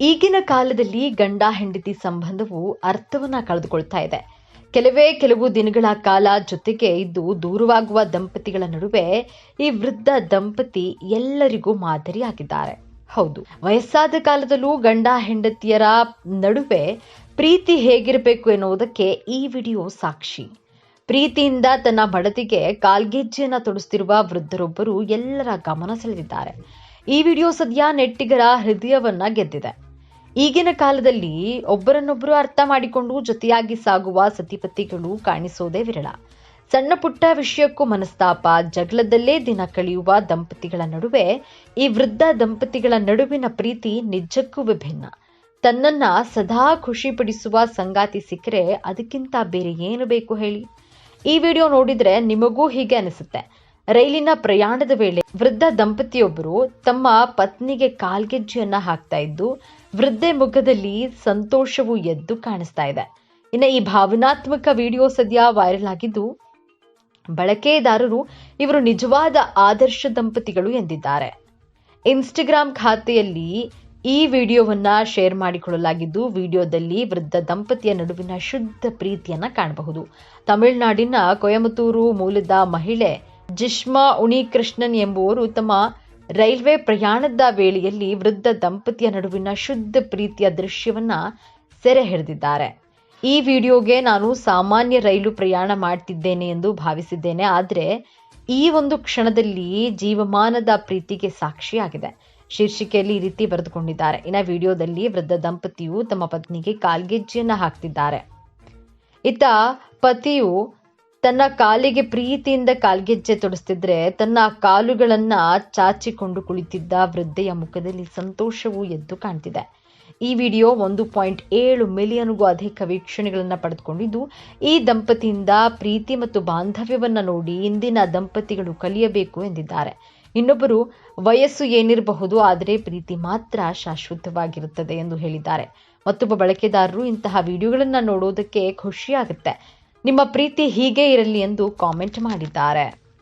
ಈಗಿನ ಕಾಲದಲ್ಲಿ ಗಂಡ ಹೆಂಡತಿ ಸಂಬಂಧವು ಅರ್ಥವನ್ನ ಕಳೆದುಕೊಳ್ತಾ ಇದೆ. ಕೆಲವೇ ಕೆಲವು ದಿನಗಳ ಕಾಲ ಜೊತೆಗೆ ಇದ್ದು ದೂರವಾಗುವ ದಂಪತಿಗಳ ನಡುವೆ ಈ ವೃದ್ಧ ದಂಪತಿ ಎಲ್ಲರಿಗೂ ಮಾದರಿಯಾಗಿದ್ದಾರೆ. ಹೌದು, ವಯಸ್ಸಾದ ಕಾಲದಲ್ಲೂ ಗಂಡ ಹೆಂಡತಿಯರ ನಡುವೆ ಪ್ರೀತಿ ಹೇಗಿರಬೇಕು ಎನ್ನುವುದಕ್ಕೆ ಈ ವಿಡಿಯೋ ಸಾಕ್ಷಿ. ಪ್ರೀತಿಯಿಂದ ತನ್ನ ಬಡತಿಗೆ ಕಾಲ್ಗೆಜ್ಜೆಯನ್ನ ತೊಡಿಸ್ತಿರುವ ವೃದ್ಧರೊಬ್ಬರು ಎಲ್ಲರ ಗಮನ ಸೆಳೆದಿದ್ದಾರೆ. ಈ ವಿಡಿಯೋ ಸದ್ಯ ನೆಟ್ಟಿಗರ ಹೃದಯವನ್ನ ಗೆದ್ದಿದೆ. ಈಗಿನ ಕಾಲದಲ್ಲಿ ಒಬ್ಬರನ್ನೊಬ್ಬರು ಅರ್ಥ ಮಾಡಿಕೊಂಡು ಜೊತೆಯಾಗಿ ಸಾಗುವ ಸತಿಪತಿಗಳು ಕಾಣಿಸೋದೇ ವಿರಳ. ಸಣ್ಣ ಪುಟ್ಟ ವಿಷಯಕ್ಕೂ ಮನಸ್ತಾಪ, ಜಗಳದಲ್ಲೇ ದಿನ ಕಳೆಯುವ ದಂಪತಿಗಳ ನಡುವೆ ಈ ವೃದ್ಧ ದಂಪತಿಗಳ ನಡುವಿನ ಪ್ರೀತಿ ನಿಜಕ್ಕೂ ವಿಭಿನ್ನ. ತನ್ನನ್ನ ಸದಾ ಖುಷಿಪಡಿಸುವ ಸಂಗಾತಿ ಸಿಕ್ಕರೆ ಅದಕ್ಕಿಂತ ಬೇರೆ ಏನು ಬೇಕು ಹೇಳಿ? ಈ ವಿಡಿಯೋ ನೋಡಿದ್ರೆ ನಿಮಗೂ ಹೀಗೆ ಅನಿಸುತ್ತೆ. ರೈಲಿನ ಪ್ರಯಾಣದ ವೇಳೆ ವೃದ್ಧ ದಂಪತಿಯೊಬ್ಬರು ತಮ್ಮ ಪತ್ನಿಗೆ ಕಾಲ್ಗೆಜ್ಜೆಯನ್ನ ಹಾಕ್ತಾ ಇದ್ದು, ವೃದ್ಧೆ ಮುಖದಲ್ಲಿ ಸಂತೋಷವು ಎದ್ದು ಕಾಣಿಸ್ತಾ ಇದೆ. ಇನ್ನು ಈ ಭಾವನಾತ್ಮಕ ವಿಡಿಯೋ ಸದ್ಯ ವೈರಲ್ ಆಗಿದ್ದು, ಬಳಕೆದಾರರು ಇವರು ನಿಜವಾದ ಆದರ್ಶ ದಂಪತಿಗಳು ಎಂದಿದ್ದಾರೆ. ಇನ್ಸ್ಟಾಗ್ರಾಮ್ ಖಾತೆಯಲ್ಲಿ ಈ ವಿಡಿಯೋವನ್ನ ಶೇರ್ ಮಾಡಿಕೊಳ್ಳಲಾಗಿದ್ದು, ವಿಡಿಯೋದಲ್ಲಿ ವೃದ್ಧ ದಂಪತಿಯ ನಡುವಿನ ಶುದ್ಧ ಪ್ರೀತಿಯನ್ನ ಕಾಣಬಹುದು. ತಮಿಳುನಾಡಿನ ಕೊಯಮತ್ತೂರು ಮೂಲದ ಮಹಿಳೆ ಜಿಷ್ಮಾ ಉಣಿಕೃಷ್ಣನ್ ಎಂಬುವರು ತಮ್ಮ ರೈಲ್ವೆ ಪ್ರಯಾಣದ ವೇಳೆಯಲ್ಲಿ ವೃದ್ಧ ದಂಪತಿಯ ನಡುವಿನ ಶುದ್ಧ ಪ್ರೀತಿಯ ದೃಶ್ಯವನ್ನ ಸೆರೆ ಹಿಡಿದಿದ್ದಾರೆ. ಈ ವಿಡಿಯೋಗೆ ನಾನು ಸಾಮಾನ್ಯ ರೈಲು ಪ್ರಯಾಣ ಮಾಡ್ತಿದ್ದೇನೆ ಎಂದು ಭಾವಿಸಿದ್ದೇನೆ. ಆದರೆ ಈ ಒಂದು ಕ್ಷಣದಲ್ಲಿ ಜೀವಮಾನದ ಪ್ರೀತಿಗೆ ಸಾಕ್ಷಿಯಾಗಿದೆ. ಶೀರ್ಷಿಕೆಯಲ್ಲಿ ಈ ರೀತಿ ಬರೆದುಕೊಂಡಿದ್ದಾರೆ. ಇನ್ನ ವಿಡಿಯೋದಲ್ಲಿ ವೃದ್ಧ ದಂಪತಿಯು ತಮ್ಮ ಪತ್ನಿಗೆ ಕಾಲ್ಗೆಜ್ಜೆಯನ್ನು ಹಾಕ್ತಿದ್ದಾರೆ. ಇತ್ತ ಪತಿಯು ತನ್ನ ಕಾಲಿಗೆ ಪ್ರೀತಿಯಿಂದ ಕಾಲ್ಗೆಜ್ಜೆ ತೊಡಿಸ್ತಿದ್ರೆ ತನ್ನ ಕಾಲುಗಳನ್ನ ಚಾಚಿಕೊಂಡು ಕುಳಿತಿದ್ದ ವೃದ್ಧೆಯ ಮುಖದಲ್ಲಿ ಸಂತೋಷವು ಎದ್ದು ಕಾಣ್ತಿದೆ. ಈ ವಿಡಿಯೋ ಒಂದು ಪಾಯಿಂಟ್ ಏಳು ಮಿಲಿಯನ್ಗೂ ಅಧಿಕ ವೀಕ್ಷಣೆಗಳನ್ನು ಪಡೆದುಕೊಂಡಿದ್ದು, ಈ ದಂಪತಿಯಿಂದ ಪ್ರೀತಿ ಮತ್ತು ಬಾಂಧವ್ಯವನ್ನು ನೋಡಿ ಇಂದಿನ ದಂಪತಿಗಳು ಕಲಿಯಬೇಕು ಎಂದಿದ್ದಾರೆ. ಇನ್ನೊಬ್ಬರು, ವಯಸ್ಸು ಏನಿರಬಹುದು ಆದರೆ ಪ್ರೀತಿ ಮಾತ್ರ ಶಾಶ್ವತವಾಗಿರುತ್ತದೆ ಎಂದು ಹೇಳಿದ್ದಾರೆ. ಮತ್ತೊಬ್ಬ ಬಳಕೆದಾರರು ಇಂತಹ ವಿಡಿಯೋಗಳನ್ನು ನೋಡೋದಕ್ಕೆ ಖುಷಿಯಾಗುತ್ತೆ. ನಿಮ್ಮ ಪ್ರೀತಿ ಹೀಗೆ ಇರಲಿ ಎಂದು ಕಾಮೆಂಟ್ ಮಾಡಿದ್ದಾರೆ.